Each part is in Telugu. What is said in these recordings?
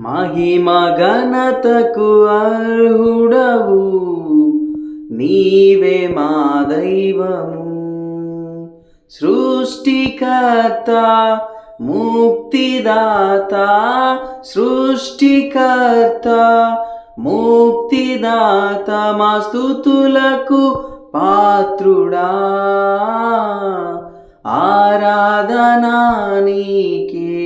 మహిమ ఘనతకు అర్హుడవు. నీవే మా దైవము. సృష్టికర్త ముక్తిదాత సృష్టికర్త ముక్తిదాత మా స్థుతులకు పాత్రుడా. ఆరాధనానికే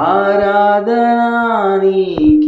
ఆరాధన నీకే